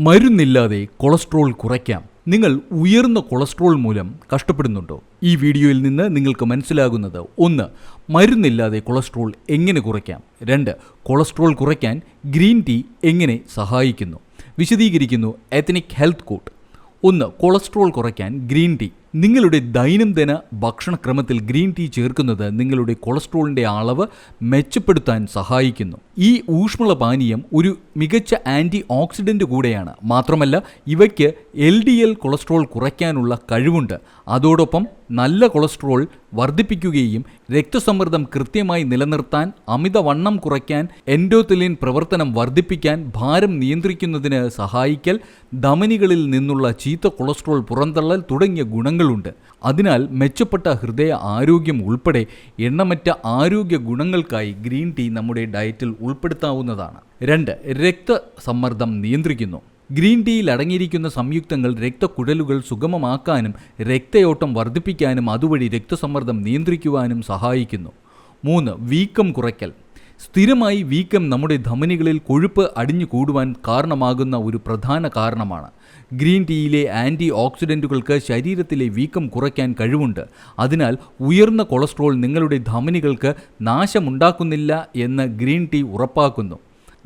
മരുന്നില്ലാതെ cholesterol കുറയ്ക്കാം. നിങ്ങൾ ഉയർന്ന കൊളസ്ട്രോൾ മൂലം കഷ്ടപ്പെടുന്നുണ്ടോ? ഈ വീഡിയോയിൽ നിന്ന് നിങ്ങൾക്ക് മനസ്സിലാകുന്നത് ഒന്ന് മരുന്നില്ലാതെ കൊളസ്ട്രോൾ എങ്ങനെ കുറയ്ക്കാം? രണ്ട് കൊളസ്ട്രോൾ കുറയ്ക്കാൻ ഗ്രീൻ ടീ എങ്ങനെ സഹായിക്കുന്നു? വിശദീകരിക്കുന്നു എത്തനിക് ഹെൽത്ത് കോട്ട്. ഒന്ന് കൊളസ്ട്രോൾ കുറയ്ക്കാൻ ഗ്രീൻ ടീ. നിങ്ങളുടെ ദൈനംദിന ഭക്ഷണക്രമത്തിൽ ഗ്രീൻ ടീ ചേർക്കുന്നത് നിങ്ങളുടെ കൊളസ്ട്രോളിന്റെ അളവ് മെച്ചപ്പെടുത്താൻ സഹായിക്കുന്നു. ഈ ഊഷ്മള പാനീയം ഒരു മികച്ച ആന്റി ഓക്സിഡന്റ് കൂടെയാണ്. മാത്രമല്ല ഇവയ്ക്ക് എൽ ഡി എൽ കൊളസ്ട്രോൾ കുറയ്ക്കാനുള്ള കഴിവുണ്ട്. അതോടൊപ്പം നല്ല കൊളസ്ട്രോൾ വർദ്ധിപ്പിക്കുകയും രക്തസമ്മർദ്ദം കൃത്യമായി നിലനിർത്താൻ അമിതവണ്ണം കുറയ്ക്കാൻ എൻഡോതെലിൻ പ്രവർത്തനം വർദ്ധിപ്പിക്കാൻ ഭാരം നിയന്ത്രിക്കുന്നതിന് സഹായിക്കൽ ധമനികളിൽ നിന്നുള്ള ചീത്ത കൊളസ്ട്രോൾ പുറന്തള്ളൽ തുടങ്ങിയ ഗുണങ്ങളുണ്ട്. അതിനാൽ മെച്ചപ്പെട്ട ഹൃദയ ആരോഗ്യം ഉൾപ്പെടെ എണ്ണമറ്റ ആരോഗ്യ ഗുണങ്ങൾക്കായി ഗ്രീൻ ടീ നമ്മുടെ ഡയറ്റിൽ ഉൾപ്പെടുത്താവുന്നതാണ്. രണ്ട് രക്തസമ്മർദ്ദം നിയന്ത്രിക്കുന്നു. ഗ്രീൻ ടീയിൽ അടങ്ങിയിരിക്കുന്ന സംയുക്തങ്ങൾ രക്തക്കുഴലുകൾ സുഗമമാക്കാനും രക്തയോട്ടം വർദ്ധിപ്പിക്കാനും അതുവഴി രക്തസമ്മർദ്ദം നിയന്ത്രിക്കുവാനും സഹായിക്കുന്നു. മൂന്ന് വീക്കം കുറയ്ക്കൽ. സ്ഥിരമായി വീക്കം നമ്മുടെ ധമനികളിൽ കൊഴുപ്പ് അടിഞ്ഞു കൂടുവാൻ കാരണമാകുന്ന ഒരു പ്രധാന കാരണമാണ്. ഗ്രീൻ ടീയിലെ ആന്റി ഓക്സിഡന്റുകൾക്ക് ശരീരത്തിലെ വീക്കം കുറയ്ക്കാൻ കഴിവുണ്ട്. അതിനാൽ ഉയർന്ന കൊളസ്ട്രോൾ നിങ്ങളുടെ ധമനികൾക്ക് നാശമുണ്ടാക്കുന്നില്ല എന്ന് ഗ്രീൻ ടീ ഉറപ്പാക്കുന്നു.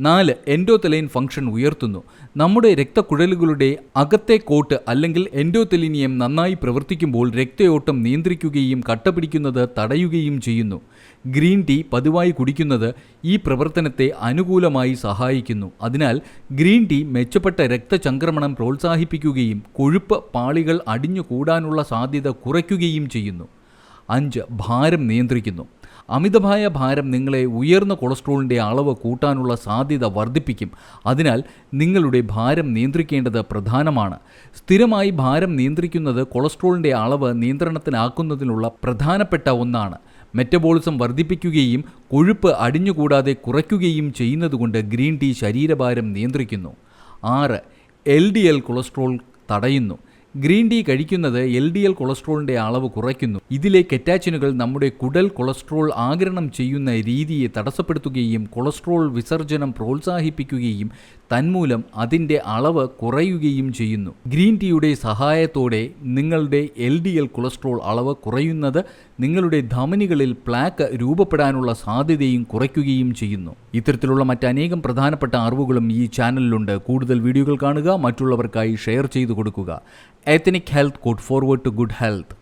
നാല് എൻഡോതെലൈൻ ഫംഗ്ഷൻ ഉയർത്തുന്നു. നമ്മുടെ രക്തക്കുഴലുകളുടെ അകത്തെ കോട്ട് അല്ലെങ്കിൽ എൻഡോതെലിനിയം നന്നായി പ്രവർത്തിക്കുമ്പോൾ രക്തയോട്ടം നിയന്ത്രിക്കുകയും കട്ടപിടിക്കുന്നത് തടയുകയും ചെയ്യുന്നു. ഗ്രീൻ ടീ പതിവായി കുടിക്കുന്നത് ഈ പ്രവർത്തനത്തെ അനുകൂലമായി സഹായിക്കുന്നു. അതിനാൽ ഗ്രീൻ ടീ മെച്ചപ്പെട്ട രക്തചംക്രമണം പ്രോത്സാഹിപ്പിക്കുകയും കൊഴുപ്പ് പാളികൾ അടിഞ്ഞുകൂടാനുള്ള സാധ്യത കുറയ്ക്കുകയും ചെയ്യുന്നു. അഞ്ച് ഭാരം നിയന്ത്രിക്കുന്നു. അമിതമായ ഭാരം നിങ്ങളെ ഉയർന്ന കൊളസ്ട്രോളിന്റെ അളവ് കൂട്ടാനുള്ള സാധ്യത വർദ്ധിപ്പിക്കും. അതിനാൽ നിങ്ങളുടെ ഭാരം നിയന്ത്രിക്കേണ്ടത് പ്രധാനമാണ്. സ്ഥിരമായി ഭാരം നിയന്ത്രിക്കുന്നത് കൊളസ്ട്രോളിന്റെ അളവ് നിയന്ത്രണത്തിലാക്കുന്നതിനുള്ള പ്രധാനപ്പെട്ട ഒന്നാണ്. മെറ്റബോളിസം വർദ്ധിപ്പിക്കുകയും കൊഴുപ്പ് അടിഞ്ഞുകൂടാതെ കുറയ്ക്കുകയും ചെയ്യുന്നതുകൊണ്ട് ഗ്രീൻ ടീ ശരീരഭാരം നിയന്ത്രിക്കുന്നു. ആറ് എൽ ഡി എൽ കൊളസ്ട്രോൾ തടയുന്നു. ഗ്രീൻ ടീ കഴിക്കുന്നത് എൽ ഡി എൽ കൊളസ്ട്രോളിന്റെ അളവ് കുറയ്ക്കുന്നു. ഇതിലെ കെറ്റാച്ചിനുകൾ നമ്മുടെ കുടൽ കൊളസ്ട്രോൾ ആഗിരണം ചെയ്യുന്ന രീതിയെ തടസ്സപ്പെടുത്തുകയും കൊളസ്ട്രോൾ വിസർജനം പ്രോത്സാഹിപ്പിക്കുകയും തന്മൂലം അതിന്റെ അളവ് കുറയുകയും ചെയ്യുന്നു. ഗ്രീൻ ടീയുടെ സഹായത്തോടെ നിങ്ങളുടെ എൽ ഡി എൽ കൊളസ്ട്രോൾ അളവ് കുറയുന്നത് നിങ്ങളുടെ ധമനികളിൽ പ്ലാക്ക് രൂപപ്പെടാനുള്ള സാധ്യതയും കുറയ്ക്കുകയും ചെയ്യുന്നു. ഇത്തരത്തിലുള്ള മറ്റനേകം പ്രധാനപ്പെട്ട അറിവുകളും ഈ ചാനലിലുണ്ട്. കൂടുതൽ വീഡിയോകൾ കാണുക മറ്റുള്ളവർക്കായി ഷെയർ ചെയ്തു കൊടുക്കുക. Ethnic health court forward to good health